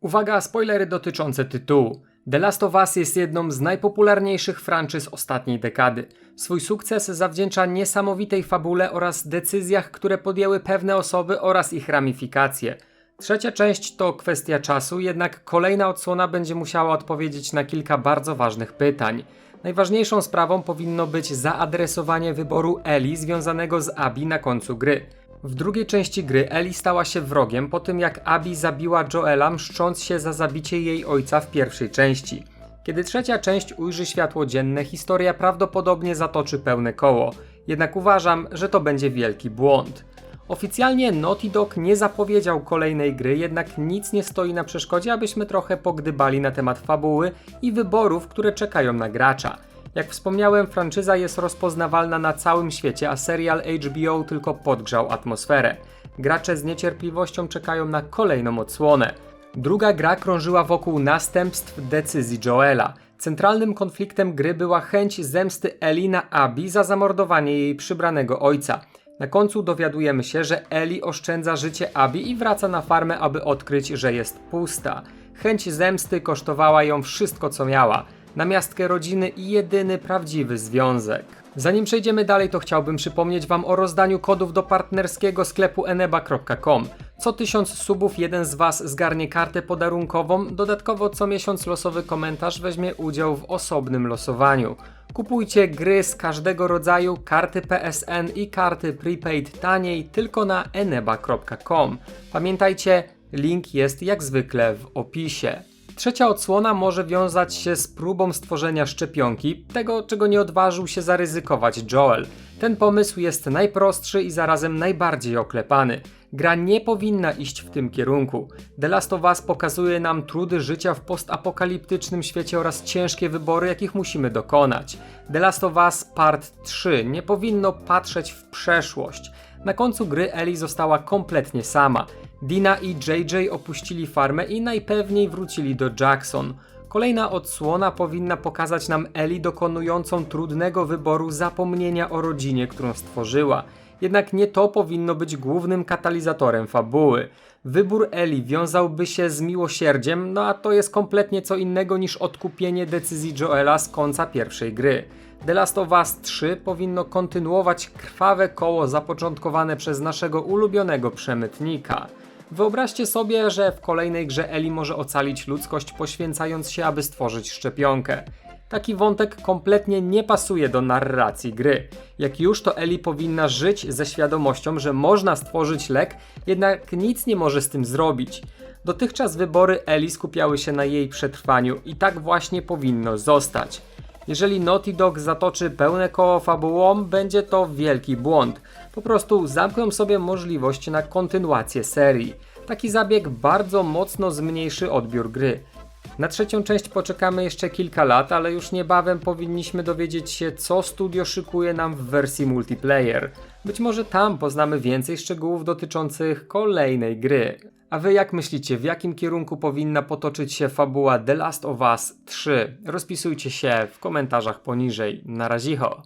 Uwaga, spoilery dotyczące tytułu. The Last of Us jest jedną z najpopularniejszych franczyz ostatniej dekady. Swój sukces zawdzięcza niesamowitej fabule oraz decyzjach, które podjęły pewne osoby oraz ich ramifikacje. Trzecia część to kwestia czasu, jednak kolejna odsłona będzie musiała odpowiedzieć na kilka bardzo ważnych pytań. Najważniejszą sprawą powinno być zaadresowanie wyboru Eli związanego z Abby na końcu gry. W drugiej części gry Eli stała się wrogiem po tym jak Abby zabiła Joela mszcząc się za zabicie jej ojca w pierwszej części. Kiedy trzecia część ujrzy światło dzienne, historia prawdopodobnie zatoczy pełne koło, jednak uważam, że to będzie wielki błąd. Oficjalnie Naughty Dog nie zapowiedział kolejnej gry, jednak nic nie stoi na przeszkodzie, abyśmy trochę pogdybali na temat fabuły i wyborów, które czekają na gracza. Jak wspomniałem, franczyza jest rozpoznawalna na całym świecie, a serial HBO tylko podgrzał atmosferę. Gracze z niecierpliwością czekają na kolejną odsłonę. Druga gra krążyła wokół następstw decyzji Joela. Centralnym konfliktem gry była chęć zemsty Eli na Abby za zamordowanie jej przybranego ojca. Na końcu dowiadujemy się, że Eli oszczędza życie Abby i wraca na farmę, aby odkryć, że jest pusta. Chęć zemsty kosztowała ją wszystko, co miała. Namiastkę rodziny i jedyny prawdziwy związek. Zanim przejdziemy dalej, to chciałbym przypomnieć Wam o rozdaniu kodów do partnerskiego sklepu eneba.com. Co tysiąc subów jeden z Was zgarnie kartę podarunkową, dodatkowo co miesiąc losowy komentarz weźmie udział w osobnym losowaniu. Kupujcie gry z każdego rodzaju, karty PSN i karty prepaid taniej tylko na eneba.com. Pamiętajcie, link jest jak zwykle w opisie. Trzecia odsłona może wiązać się z próbą stworzenia szczepionki, tego czego nie odważył się zaryzykować Joel. Ten pomysł jest najprostszy i zarazem najbardziej oklepany. Gra nie powinna iść w tym kierunku. The Last of Us pokazuje nam trudy życia w postapokaliptycznym świecie oraz ciężkie wybory, jakich musimy dokonać. The Last of Us Part 3 nie powinno patrzeć w przeszłość. Na końcu gry Ellie została kompletnie sama. Dina i JJ opuścili farmę i najpewniej wrócili do Jackson. Kolejna odsłona powinna pokazać nam Ellie dokonującą trudnego wyboru zapomnienia o rodzinie, którą stworzyła. Jednak nie to powinno być głównym katalizatorem fabuły. Wybór Eli wiązałby się z miłosierdziem, no a to jest kompletnie co innego niż odkupienie decyzji Joela z końca pierwszej gry. The Last of Us 3 powinno kontynuować krwawe koło zapoczątkowane przez naszego ulubionego przemytnika. Wyobraźcie sobie, że w kolejnej grze Eli może ocalić ludzkość poświęcając się, aby stworzyć szczepionkę. Taki wątek kompletnie nie pasuje do narracji gry. Jak już to Eli powinna żyć ze świadomością, że można stworzyć lek, jednak nic nie może z tym zrobić. Dotychczas wybory Eli skupiały się na jej przetrwaniu i tak właśnie powinno zostać. Jeżeli Naughty Dog zatoczy pełne koło fabułą, będzie to wielki błąd. Po prostu zamkną sobie możliwość na kontynuację serii. Taki zabieg bardzo mocno zmniejszy odbiór gry. Na trzecią część poczekamy jeszcze kilka lat, ale już niebawem powinniśmy dowiedzieć się, co studio szykuje nam w wersji multiplayer. Być może tam poznamy więcej szczegółów dotyczących kolejnej gry. A wy jak myślicie, w jakim kierunku powinna potoczyć się fabuła The Last of Us 3? Rozpisujcie się w komentarzach poniżej. Na razicho.